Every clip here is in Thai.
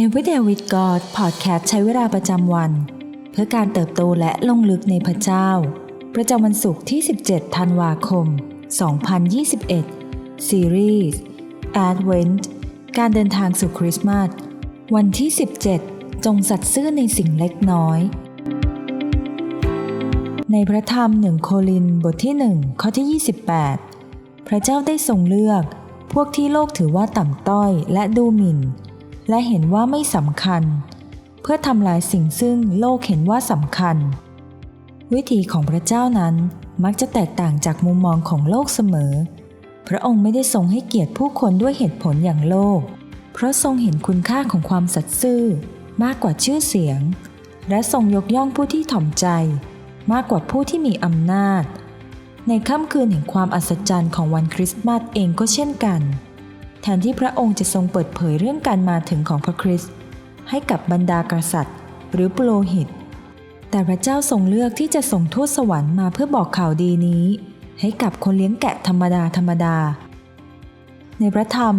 Everyday with God Podcast ใช้เวลาประจำวัน เพื่อการเติบโตและลงลึกในพระเจ้า ประจำวันศุกร์ที่ 17 ธันวาคม 2021ซีรีส์ Advent การเดินทางสู่คริสต์มาสวันที่ 17 จงสัตย์ซื่อในสิ่งเล็กน้อย ในพระธรรมหนึ่งโคลินบทที่ 1 ข้อที่ 28 พระเจ้าได้ทรงเลือก พวกที่โลกถือว่าต่ำต้อยและดูหมิ่น และเห็นว่าไม่สำคัญ เพื่อทำลายสิ่งซึ่งโลกเห็นว่าสำคัญ วิธีของพระเจ้านั้นมักจะแตกต่างจากมุมมองของโลกเสมอ พระองค์ไม่ได้ทรงให้เกียรติผู้คนด้วยเหตุผลอย่างโลก เพราะทรงเห็นคุณค่าของความสัตย์ซื่อมากกว่าชื่อเสียง และทรงยกย่องผู้ที่ถ่อมใจ มากกว่าผู้ที่มีอำนาจ ในค่ำคืนแห่งความอัศจรรย์ของวันคริสต์มาสเองก็เช่นกัน แทนที่พระองค์จะทรงเปิดเผยเรื่องการมาถึงของพระคริสต์ให้กับบรรดากษัตริย์ หรือปุโรหิต แต่พระเจ้าทรงเลือกที่จะส่งทูตสวรรค์มาเพื่อบอกข่าวดีนี้ ให้กับคนเลี้ยงแกะธรรมดาธรรมดา ในพระธรรม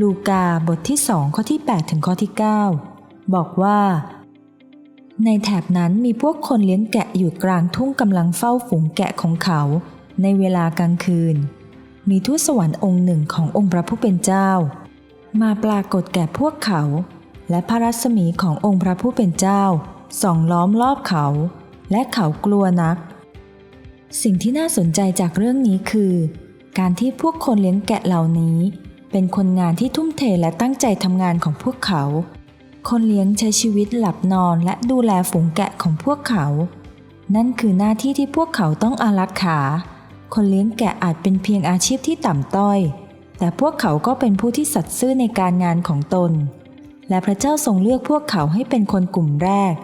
ลูกาบทที่2ข้อที่ 8 ถึงข้อที่ 9 บอกว่า ในแถบนั้นมีพวกคนเลี้ยงแกะอยู่กลางทุ่งกำลังเฝ้าฝูงแกะของเขา ในเวลากลางคืน มีทูตสวรรค์องค์หนึ่งขององค์พระผู้เป็นเจ้า มาปรากฏแก่พวกเขา และพระรัศมีขององค์พระผู้เป็นเจ้าส่องล้อมรอบเขา และเขากลัวนัก สิ่งที่น่าสนใจจากเรื่องนี้คือ การที่พวกคนเลี้ยงแกะเหล่านี้ เป็นคนงานที่ทุ่มเทและตั้งใจทำงานของพวกเขา คนเลี้ยงใช้ชีวิตหลับนอนและดูแลฝูงแกะของพวกเขา นั่นคือหน้าที่ที่พวกเขาต้องอารักขา คนเลี้ยงแกะอาจเป็นเพียงอาชีพที่ต่ำต้อย แต่พวกเขาก็เป็นผู้ที่สัตย์ซื่อในการงานของตน และพระเจ้าทรงเลือกพวกเขาให้เป็นคนกลุ่มแรก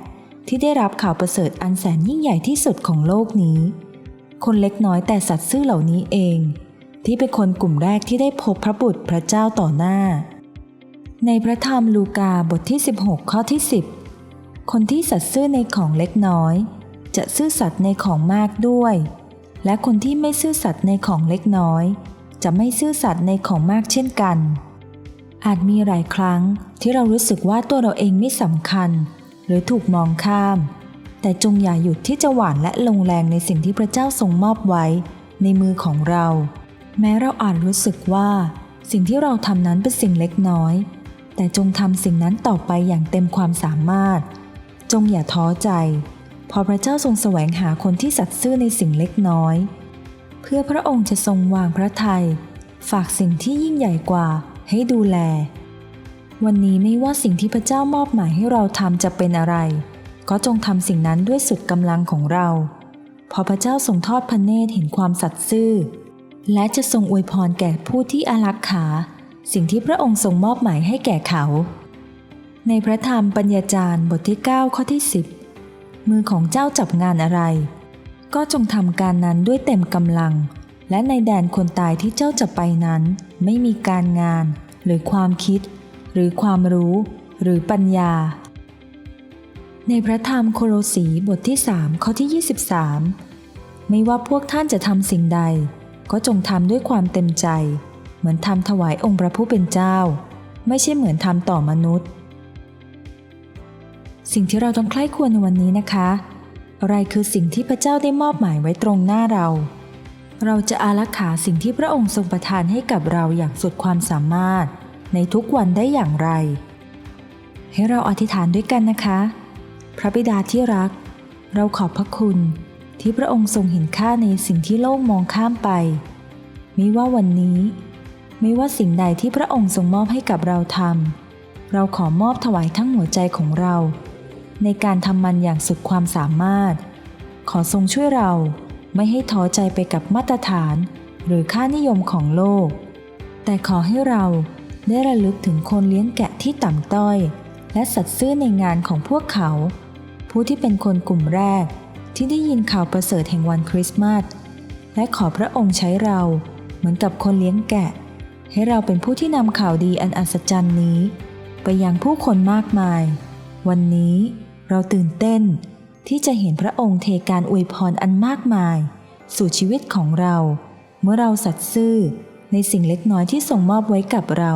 ที่ได้รับข่าวประเสริฐอันแสนยิ่งใหญ่ที่สุดของโลกนี้ คนเล็กน้อยแต่สัตย์ซื่อเหล่านี้เอง ที่เป็นคนกลุ่มแรกที่ได้พบพระบุตรพระเจ้าต่อหน้า ในพระธรรมลูกาบทที่ 16 ข้อที่ 10 คนที่สัตย์ซื่อในของเล็กน้อย จะซื่อสัตย์ในของมากด้วย และคนที่ไม่ซื่อสัตย์ในของเล็กน้อย จะไม่ซื่อสัตย์ในของมากเช่นกัน อาจมีหลายครั้งที่เรารู้สึกว่าตัวเราเองไม่สำคัญ หรือถูกมองข้าม แต่จงอย่าหยุดที่จะหวานและลงแรงในสิ่งที่พระเจ้าทรงมอบไว้ ในมือของเรา แม้เราอาจรู้สึกว่า สิ่งที่เราทำนั้นเป็นสิ่งเล็กน้อย แต่จงทำสิ่งนั้นต่อไปอย่างเต็มความสามารถ จงอย่าท้อใจ พอพระเจ้าทรงแสวงหาคนที่สัตย์ซื่อในสิ่งเล็กน้อย เพื่อพระองค์จะทรงวางพระทัยฝากสิ่งที่ยิ่งใหญ่กว่าให้ดูแล วันนี้ไม่ว่าสิ่งที่พระเจ้ามอบหมายให้เราทำจะเป็นอะไร ก็จงทำสิ่งนั้นด้วยสุดกำลังของเรา พอพระเจ้าทรงทอดพระเนตรเห็นความสัตย์ซื่อ และจะทรงอวยพรแก่ผู้ที่อารักขา สิ่งที่พระองค์ทรงมอบหมายให้แก่เขา ในพระธรรมปัญญาจารย์บทที่ 9 ข้อที่ 10 มือของเจ้าจับงานอะไร ก็จงทำการนั้นด้วยเต็มกำลัง และในแดนคนตายที่เจ้าจะไปนั้น ไม่มีการงาน หรือความคิด หรือความรู้ หรือปัญญา ในพระธรรมโคโลสีบทที่3ข้อที่ 23 ไม่ว่าพวกท่านจะทำสิ่งใด ก็จงทำด้วยความเต็มใจ เหมือนทำถวายองค์พระผู้เป็นเจ้า ไม่ใช่เหมือนทำต่อมนุษย์ สิ่งที่เราต้องใคร่ควรในวันนี้นะคะ อะไรคือสิ่งที่พระเจ้าได้มอบหมายไว้ตรงหน้าเรา เราจะอารักขาสิ่งที่พระองค์ทรงประทานให้กับเราอย่างสุดความสามารถ ในทุกวันได้อย่างไร ให้เราอธิษฐานด้วยกันนะคะ พระบิดาที่รัก เราขอบพระคุณที่พระองค์ทรงเห็นค่าในสิ่งที่โลกมองข้ามไป ไม่ว่าวันนี้ ไม่ว่าสิ่งใดที่พระองค์ทรงมอบให้กับเราทำเราขอมอบถวายทั้งหัวใจของเรา ในการทำมันอย่างสุดความสามารถ ขอทรงช่วยเราไม่ให้ท้อใจไปกับมาตรฐาน หรือค่านิยมของโลก แต่ขอให้เราได้ระลึกถึงคนเลี้ยงแกะที่ต่ำต้อย และสัตย์ซื่อในงานของพวกเขา ผู้ที่เป็นคนกลุ่มแรกที่ได้ยินข่าวประเสริฐแห่งวันคริสต์มาสและขอพระองค์ใช้เราเหมือนกับคนเลี้ยงแกะ ให้เราเป็นผู้ที่นำข่าวดีอันอัศจรรย์นี้ ไปยังผู้คนมากมาย วันนี้ เราตื่นเต้นที่จะเห็นพระองค์เทการอวยพรอันมากมาย สู่ชีวิตของเรา เมื่อเราสัตย์ซื่อในสิ่งเล็กน้อยที่ส่งมอบไว้กับเรา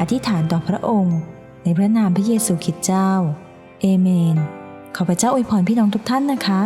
อธิษฐานต่อพระองค์ ในพระนามพระเยซูคริสต์เจ้า เอเมน ขอพระเจ้าอวยพรพี่น้องทุกท่านนะคะ